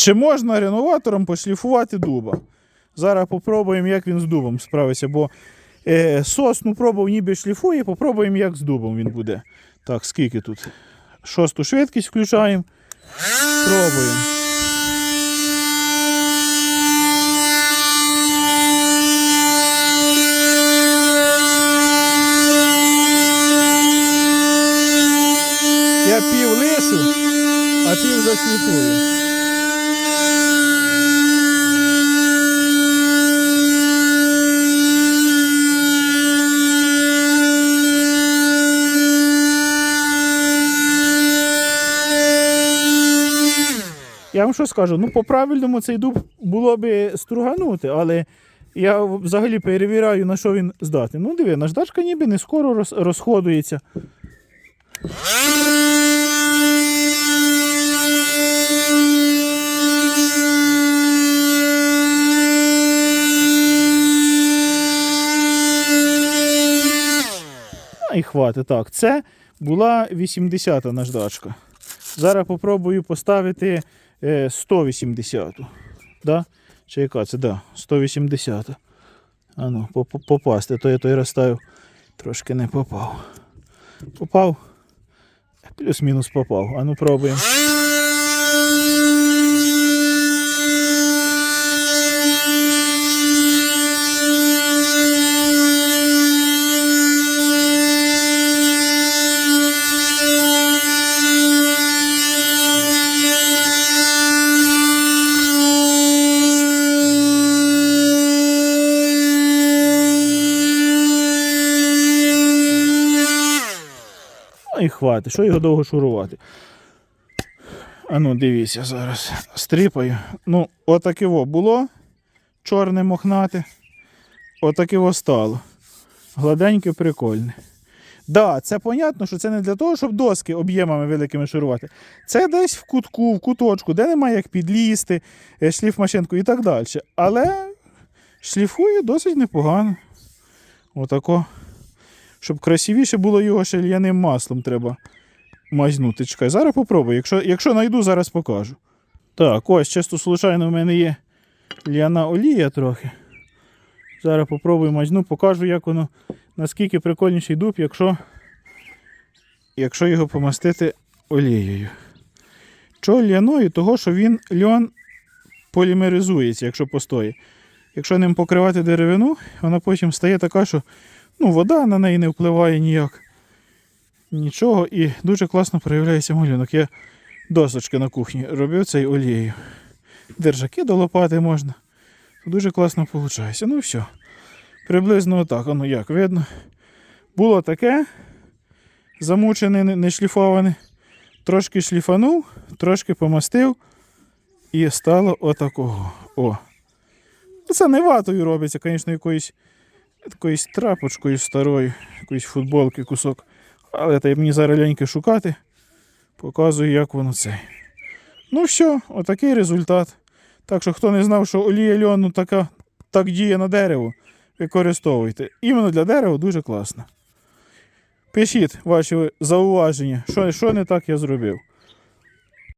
Чи можна реноватором пошліфувати дуба? Зараз попробуємо, як він з дубом справиться, бо е, сосну пробував ніби шліфує, попробуємо, як з дубом він буде. Так, скільки тут? Шосту швидкість включаємо. Пробуємо. Я пів лишу, а пів зашліфую. Я вам що скажу? Ну, по-правильному цей дуб було би струганути, але я взагалі перевіряю, на що він здатний. Ну, диви, наждачка ніби не скоро роз- розходується. А і хватить. Так, це була 80-та наждачка. Зараз попробую поставити 180. Да? Чи яка це? Да, 180. А ну, по- по- попасти. То я той розставив, трошки не попав. Попав. Плюс-мінус попав. А ну пробуємо. І хватить, що його довго шурувати. А ну, дивіться, зараз стріпаю. Ну, отаке во було чорне мохнате. Отаке во стало. Гладеньке, прикольне. Да, це понятно, що це не для того, щоб доски об'ємами великими шурувати. Це десь в кутку, в куточку, де немає як підлізти, е, шліфмашинку і так далі. Але шліфує досить непогано. Отако. Щоб красивіше було його ще л'яним маслом треба мазнути. Чекай, зараз попробую. Якщо, якщо знайду, зараз покажу. Так, ось, чисто случайно в мене є ляна олія трохи. Зараз попробую мазну, покажу, як воно, наскільки прикольніший дуб, якщо, якщо його помастити олією. Чого ляною? Того, що він льон полімеризується, якщо постоїть. Якщо ним покривати деревину, вона потім стає така, що ну, вода на неї не впливає ніяк. Нічого і дуже класно проявляється малюнок. Я досочки на кухні робив цей олією. Держаки до лопати можна. Дуже класно виходить. Ну все. Приблизно отак, ну як видно. Було таке. Замучене, не- не шліфоване. Трошки шліфанув, трошки помастив. І стало отакого. О. Це не ватою робиться, звісно, якоюсь якоюсь трапочкою старою, якоїсь футболки, кусок. Але та й мені зараз ляньки шукати. Показую, як воно це. Ну все, отакий результат. Так що, хто не знав, що олія льону така, так діє на дерево, використовуйте. Іменно для дерева дуже класно. Пишіть ваші зауваження, що, що не так я зробив.